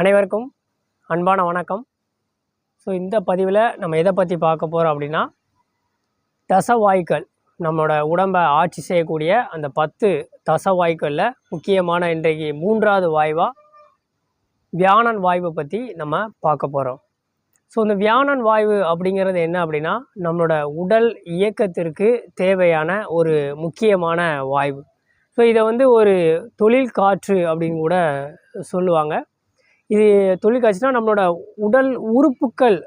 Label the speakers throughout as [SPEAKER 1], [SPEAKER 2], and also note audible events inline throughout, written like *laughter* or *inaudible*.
[SPEAKER 1] அனைவருக்கும் அன்பான வணக்கம். ஸோ இந்த பதிவில் நம்ம எதை பற்றி பார்க்க போகிறோம் அப்படின்னா தசவாய்க்கள் நம்மளோட உடம்பை ஆட்சி செய்யக்கூடிய அந்த பத்து தசவாய்க்களில் முக்கியமான இன்றைக்கு மூன்றாவது வாய்வாக வியானன் வாய்வை பற்றி நம்ம பார்க்க போகிறோம் ஸோ இந்த வியானன் வாய்வு அப்படிங்கிறது என்ன அப்படின்னா நம்மளோட உடல் இயக்கத்திற்கு தேவையான ஒரு முக்கியமான வாய்வு. ஸோ இதை வந்து ஒரு தொழில் காற்று அப்படின்னு கூட சொல்லுவாங்க. இது தொழில் காட்சினா நம்மளோட உடல் உறுப்புக்கள்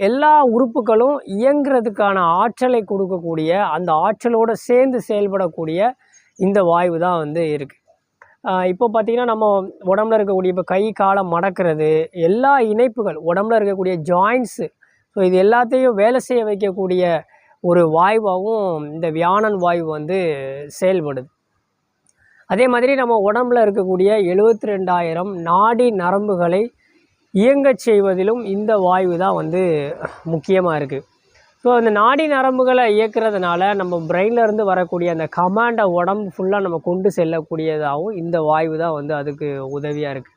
[SPEAKER 1] எல்லா உறுப்புகளும் இயங்குறதுக்கான ஆற்றலை கொடுக்கக்கூடிய அந்த ஆற்றலோடு சேர்ந்து செயல்படக்கூடிய இந்த வாய்வு தான் வந்து இருக்குது இப்போ பார்த்திங்கன்னா நம்ம உடம்புல இருக்கக்கூடிய இப்போ கை காலை மடக்கிறது எல்லா இணைப்புகள் உடம்புல இருக்கக்கூடிய ஜாயின்ஸு ஸோ இது எல்லாத்தையும் வேலை செய்ய வைக்கக்கூடிய ஒரு வாயுவாகவும் இந்த வியானன் வாயு வந்து செயல்படுது. அதே மாதிரி நம்ம உடம்புல இருக்கக்கூடிய எழுபத்தி ரெண்டாயிரம் நாடி நரம்புகளை இயங்கச் செய்வதிலும் இந்த வாய்வு தான் வந்து முக்கியமாக இருக்குது ஸோ அந்த நாடி நரம்புகளை இயக்கிறதுனால நம்ம பிரெயின்லேருந்து வரக்கூடிய அந்த கமாண்டை உடம்பு ஃபுல்லாக நம்ம கொண்டு செல்லக்கூடியதாகவும் இந்த வாய்வு தான் வந்து அதுக்கு உதவியாக இருக்குது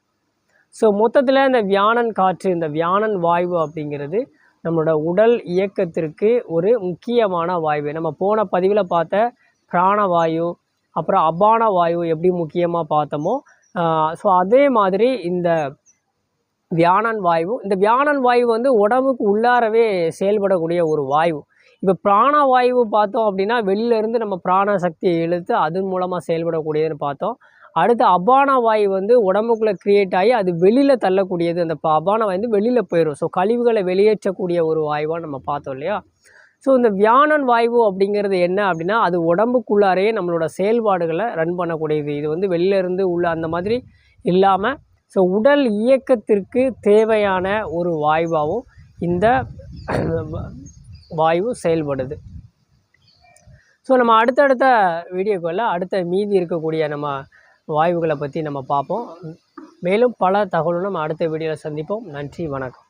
[SPEAKER 1] ஸோ மொத்தத்தில் இந்த வியானன் காற்று இந்த வியானன் வாய்வு அப்படிங்கிறது நம்மளோட உடல் இயக்கத்திற்கு ஒரு முக்கியமான வாய்வு. நம்ம போன பதிவில் பார்த்த பிராணவாயு அப்புறம் அபான வாயு எப்படி முக்கியமாக பார்த்தோமோ ஸோ அதே மாதிரி இந்த வியானன் வாயு இந்த வியானன் வாயு வந்து உடம்புக்கு உள்ளாரவே செயல்படக்கூடிய ஒரு வாயு. இப்போ பிராணவாயு பார்த்தோம் அப்படின்னா வெளியிலேருந்து நம்ம பிராண சக்தியை இழுத்து அதன் மூலமாக செயல்படக்கூடியதுன்னு பார்த்தோம். அடுத்து அபான வாயு வந்து உடம்புக்குள்ளே க்ரியேட் ஆகி அது வெளியில் தள்ளக்கூடியது. அந்த அபான வாயு வந்து வெளியில் போயிடும் ஸோ கழிவுகளை வெளியேற்றக்கூடிய ஒரு வாயுவாக நம்ம பார்த்தோம் இல்லையா? ஸோ இந்த வியானன் வாய்வு அப்படிங்கிறது என்ன அப்படின்னா அது உடம்புக்குள்ளாரையே நம்மளோட செயல்பாடுகளை ரன் பண்ணக்கூடியது. இது வந்து வெளிலேருந்து உள்ள அந்த மாதிரி இல்லாமல் ஸோ உடல் இயக்கத்திற்கு தேவையான ஒரு வாயுவாகவும் இந்த *clears throat* வாயு செயல்படுது. ஸோ நம்ம அடுத்தடுத்த வீடியோக்களில் அடுத்த மீதி இருக்கக்கூடிய நம்ம வாயுகளை பற்றி நம்ம பார்ப்போம். மேலும் பல தகவலும் நம்ம அடுத்த வீடியோவில் சந்திப்போம். நன்றி வணக்கம்.